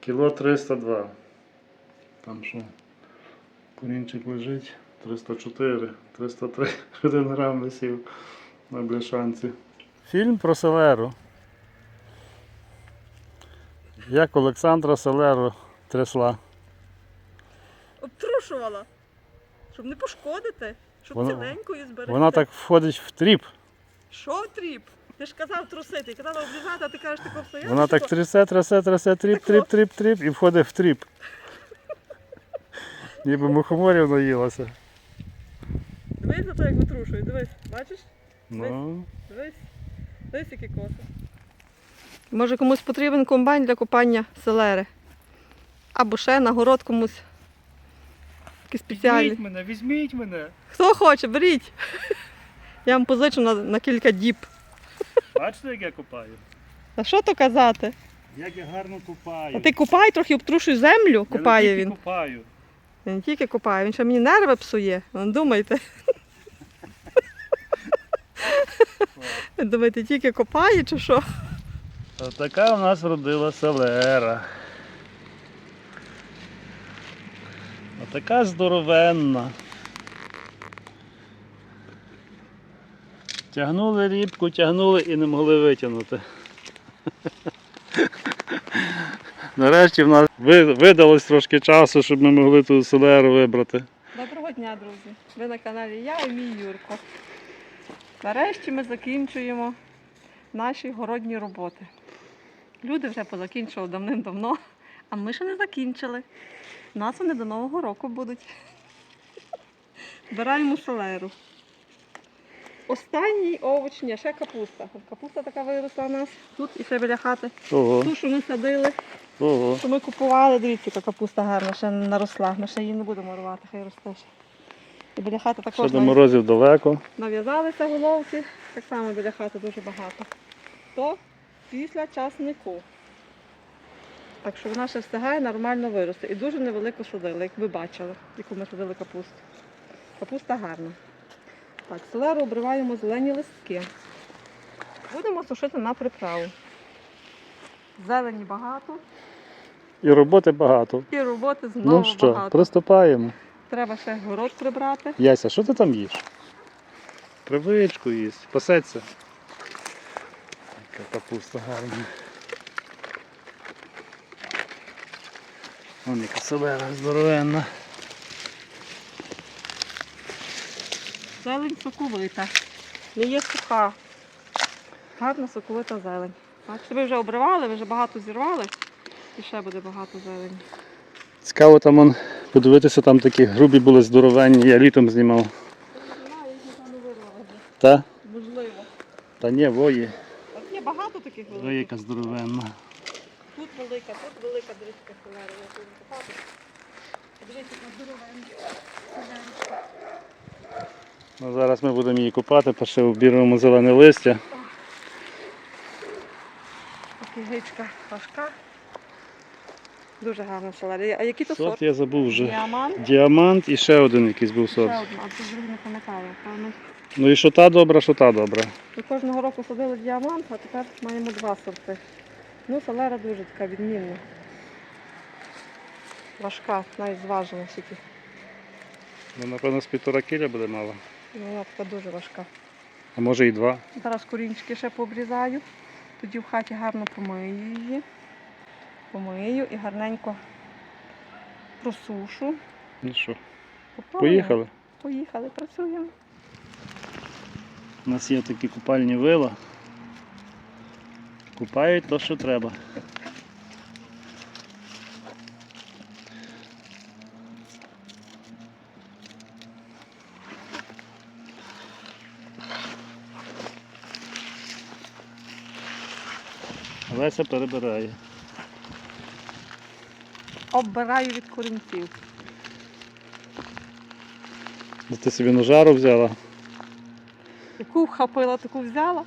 Кіло 302. Там що? Корінчик лежить 304, 303 1 грам висів на бляшанці. Фільм про Селеру. Як Олександра Селеру трясла. Обтрушувала, щоб не пошкодити, щоб Вона- ціленькою зберегти. Вона так входить в тріп. Що тріп? Ти ж казав трусити, казала облізати, а ти кажеш тако стояти. Вона так трясе, трясе, трясе, тріп, тріп, тріп, тріп і входить в тріп. Ніби мухоморів наїлася. Дивись на те, як витрушує, дивись, бачиш? Ну, Дивись. Дивись, які коси. Може комусь потрібен комбайн для копання селери. Або ще на город комусь. Такі спеціальні. мене, візьміть мене. Хто хоче, беріть. Я вам позичу на, на кілька діб. Бачите, як я копаю? А що то казати? Як я гарно копаю. А ти копай трохи обтрушуй землю, копає я не він. копаю. Він не тільки копає, він ще мені нерви псує. Ну, думайте. Ви Думаєте, тільки копає чи що? Така у нас родила селера. Отака здоровенна. Тягнули рібку, тягнули і не могли витягнути. Нарешті в нас видалось трошки часу, щоб ми могли ту селеру вибрати. Доброго дня, друзі! Ви на каналі Я і мій Юрко. Нарешті ми закінчуємо наші городні роботи. Люди вже позакінчували давним-давно, а ми ще не закінчили. У нас вони до Нового року будуть. Збираємо селеру. Останній овоч, ні, ще капуста. От Капуста така виросла у нас тут і ще біля хати. Ого, Ту, що ми садили, ого. що ми купували, дивіться, яка капуста гарна, ще наросла. Ми ще її не будемо рвати, хай росте ще. І біля хати Ще також до морозів далеко. нав'язалися головки, так само біля хати дуже багато. То після часнику. Так що вона ще встигає нормально вирости. І дуже невелико садили, як ви бачили, яку ми садили капусту. Капуста гарна. Так, селеру обриваємо зелені листки. Будемо сушити на приправу. Зелені багато І роботи багато. і роботи знову Ну що, багато. приступаємо. Треба ще город прибрати. Яся, що ти там їш? Привичку їсть, пасеться. Яка капуста гарна. Вон яка селера здоровенна. Зелень соковита. Не є суха. Гарна соковита зелень. Бачите, ви вже обривали, ви вже багато зірвали. І ще буде багато зелені. Цікаво там он, подивитися, там такі грубі були здоровенні, я літом знімав. Та? Можливо. Та ні, вої. От є багато таких великих. яка здоровенна. Тут велика, тут велика дрібка селери. Я буду копати. Подивіться, здоровенька. селерочка. Ну, зараз ми будемо її купати, перше обірвемо зелене листя. Така гичка важка. Дуже гарна селера. А який то Сорт сорт? я забув вже. Діамант. Діамант і ще один якийсь був Ще сорт. одна, а тут вже не пам'ятаю. Ну і що та добра, що та добра. Ми кожного року садили діамант, а тепер маємо два сорти. Ну, селера дуже така відмінна. Важка, навіть зважена тільки. Ну, напевно, з півтора кіля буде мало. Ну, така дуже важка. А може і два. Зараз корінчики ще пообрізаю. Тоді в хаті гарно помию її. Помию і гарненько просушу. Ну що, Попробуємо. поїхали. Поїхали, працюємо. У нас є такі купальні вила. Купають то, що треба. Леся перебирає. Оббираю від корінців. Ти собі на жару взяла. Яку вхопила, таку взяла.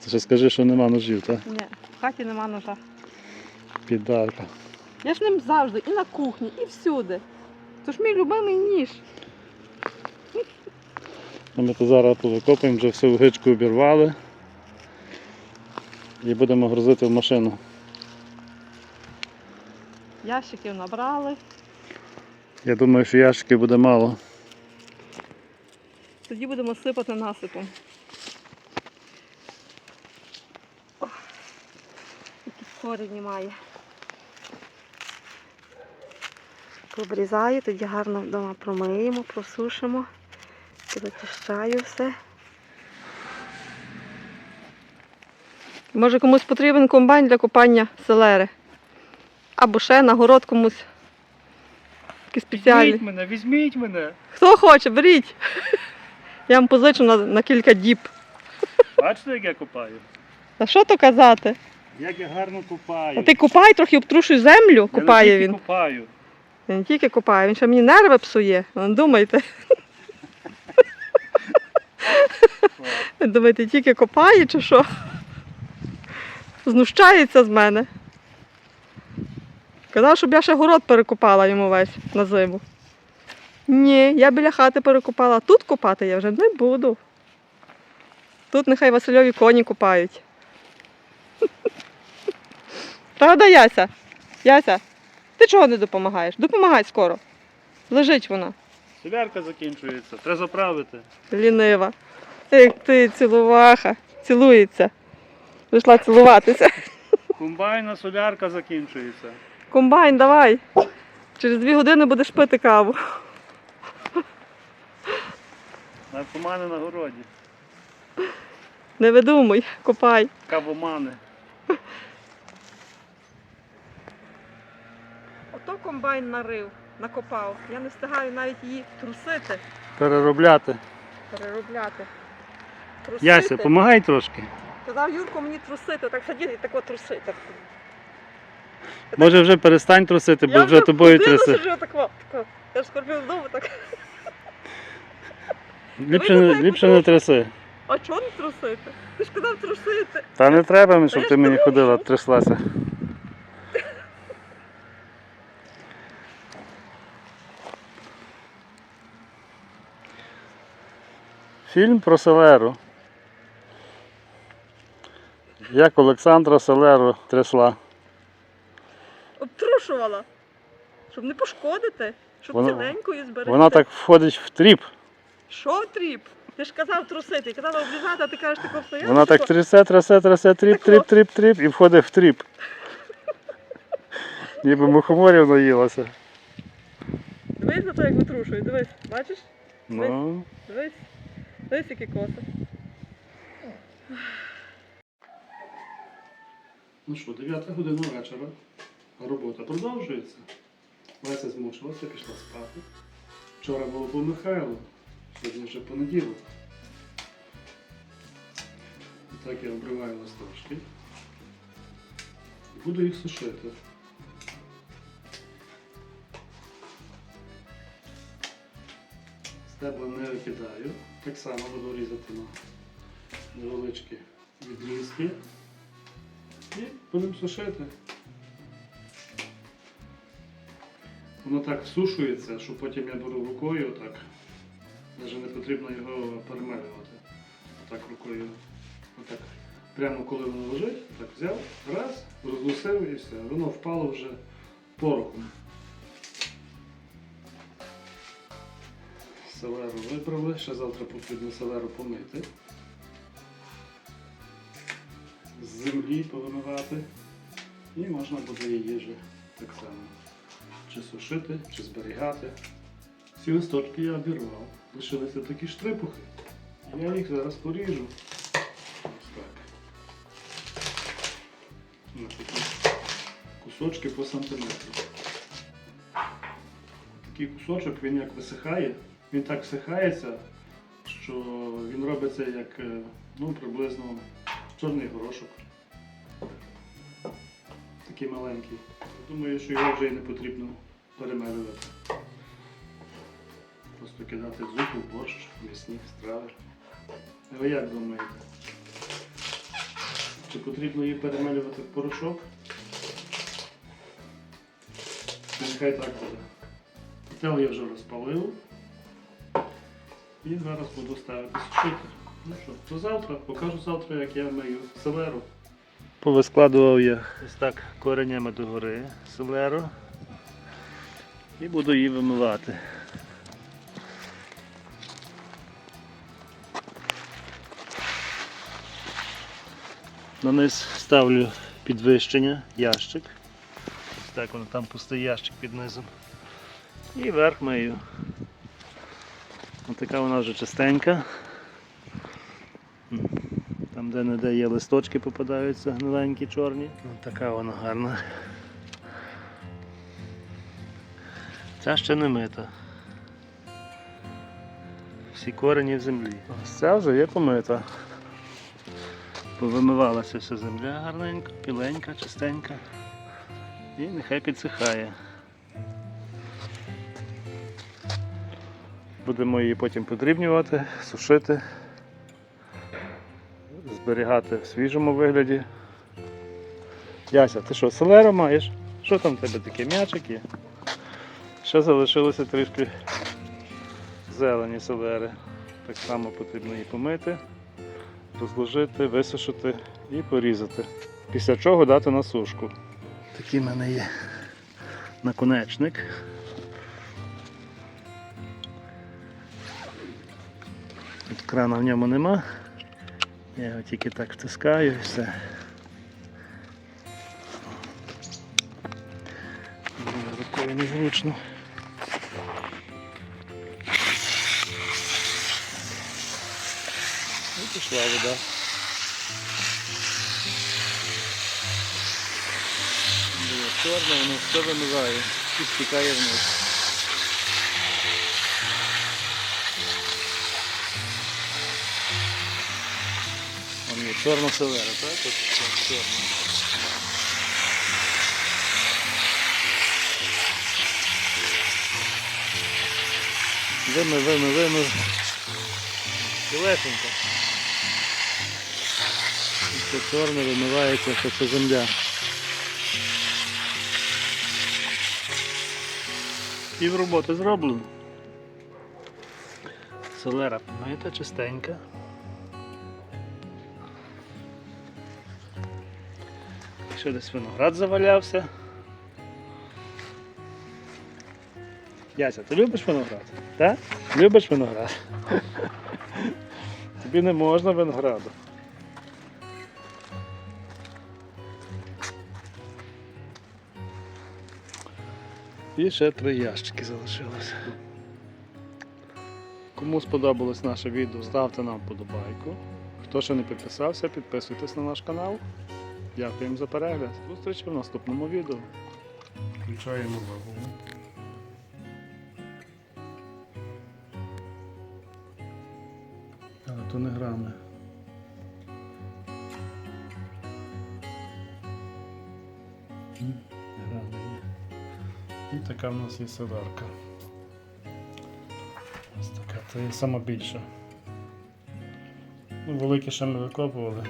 Ти ще скажи, що нема ножів, так? Ні, в хаті нема ножа. Підарка. Я ж ним завжди і на кухні, і всюди. Тож мій любимий ніж. А ми то зараз повикопуємо, вже всю гичку обірвали і будемо грузити в машину. Ящиків набрали. Я думаю, що ящиків буде мало. Тоді будемо сипати насипом. Ох, Які корені має. Обрізаю, тоді гарно вдома промиємо, просушимо, зачищаю все. Може комусь потрібен комбайн для копання селери. Або ще на город комусь. Такий спеціальний. Візьміть мене, візьміть мене. Хто хоче, беріть. Я вам позичу на, на кілька діб. Бачите, як я копаю? А що то казати? Як я гарно копаю. А ти копай трохи обтрушуй землю, копає він. копаю. Він не тільки копає, він ще мені нерви псує. Не думайте. Думаєте, тільки копає чи що? Знущається з мене. Казав, щоб я ще город перекопала йому весь на зиму. Ні, я біля хати перекопала, а тут копати я вже не буду. Тут нехай Васильові коні копають. Правда, Яся? Яся, ти чого не допомагаєш? Допомагай скоро. Лежить вона, Солярка закінчується, треба заправити. лінива. Як ти цілуваха, цілується. Прийшла цілуватися. Комбайна солярка закінчується. Комбайн, давай. Через дві години будеш пити каву. Наркомани на городі. Не видумуй, копай. Кавомани. Ото комбайн нарив, накопав. Я не встигаю навіть її трусити, Переробляти. переробляти. Трусити. Яся, помагай трошки. Казав Юрко мені трусити, так сидіти і тако трусити. Може вже перестань трусити, бо Я вже тобою трясе. сиджу тако, тако. Я ж скорбів вдома так. Ліпше, Ви не- знаєте, ліпше не тряси. А чого не трусити? Ти ж казав трусити. Та не треба, щоб ти мені ходила, тряслася. Фільм про Селеру. Як Олександра Селеру трясла. Обтрушувала. Щоб не пошкодити, щоб Вона- ціленькою зберегти. Вона так входить в тріп. Що тріп? Ти ж казав трусити, казала облізати, а ти кажеш тако стояти. Вона так трясе, трясе, трясе, тріп, тріп, тріп, тріп і входить в тріп. Ніби мухоморів наїлася. Дивись на те, як витрушує, дивись, бачиш? Ну. Дивись. Дивись, які коси. Ну що, 9 година вечора. Робота продовжується. Леся змучилася, пішла спати. Вчора було по Михайлу, сьогодні вже понеділок. Так я обриваю листочки. Буду їх сушити. Стебла не викидаю. Так само буду різати на невеличкі відрізки. І будемо сушити. Воно так всушується, що потім я беру рукою отак. Навіть не потрібно його перемелювати. Отак рукою. Отак. Прямо коли воно лежить, так взяв, раз, розгусив і все. Воно впало вже порохом. Селеру виправили, ще завтра потрібно селеру помити. З землі повимивати. І можна буде її вже так само чи сушити, чи зберігати. Ці листочки я обірвав. Лишилися такі штрипухи. Я їх зараз поріжу. Ось так. На такі кусочки по сантиметру. Такий кусочок він як висихає, він так всихається, що він робиться як е, ну, приблизно чорний горошок. Такий маленький. Думаю, що його вже і не потрібно перемелювати. Просто кидати зупу, борщ, м'ясні страви. А ви як думаєте? Чи потрібно її перемелювати в порошок? Нехай так буде. Котел я вже розпалив. І зараз буду ставити сушити. Ну що, то завтра покажу завтра, як я мию селеру. Повискладував я ось так коренями догори селеру. І буду її вимивати. На низ ставлю підвищення, ящик. Ось Так, воно там пустий ящик під низом. І верх мию. Ось така вона вже чистенька. Там де не де є листочки попадаються гниленькі чорні. Ось така вона гарна. Ця ще не мита. Всі корені в землі. Ось ця вже є помита. Повимивалася вся земля гарненько, біленька, чистенька. І нехай підсихає. Будемо її потім подрібнювати, сушити, зберігати в свіжому вигляді. Яся, ти що, селеру маєш? Що там в тебе таке? М'ячик є? Ще залишилося трішки зелені селери. Так само потрібно її помити, розложити, висушити і порізати. Після чого дати на сушку. Такий в мене є наконечник. Крана в ньому нема. Я його тільки так втискаю і все. Рукою незручно. І пішла вода. Чорне, воно все вимиває і стікає вниз. Чорна селера, так? Так, чорна. Вимив, вимив. Білесенько. Це чорне вимивається, це все земля. Пів роботи зроблено. Селера помита, чистенька. Ще десь виноград завалявся. Яся, ти любиш виноград? Так? Любиш виноград? Тобі не можна винограду. І ще три ящики залишилося. Кому сподобалось наше відео, ставте нам вподобайку. Хто ще не підписався, підписуйтесь на наш канал. Дякуємо за перегляд. Зустрічі в наступному відео. Включаємо вагу. Але то не грами. Грами є. І така в нас є селерка. Ось така, це є сама більша. Ну, великі ще ми викопували.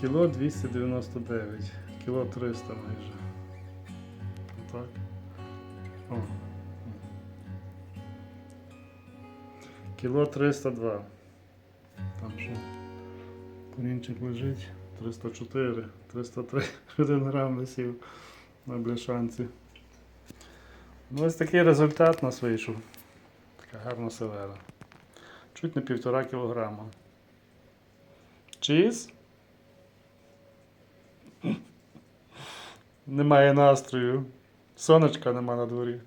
Кіло 299, кіло 300 майже. Так. О. Кіло 302. Там ще корінчик лежить. 304, 303 1 грам висів на бляшанці. Ну, ось такий результат у нас вийшов. Така гарна селера. Чуть не півтора кілограма. Чіз? Немає настрою. Сонечка нема на дворі.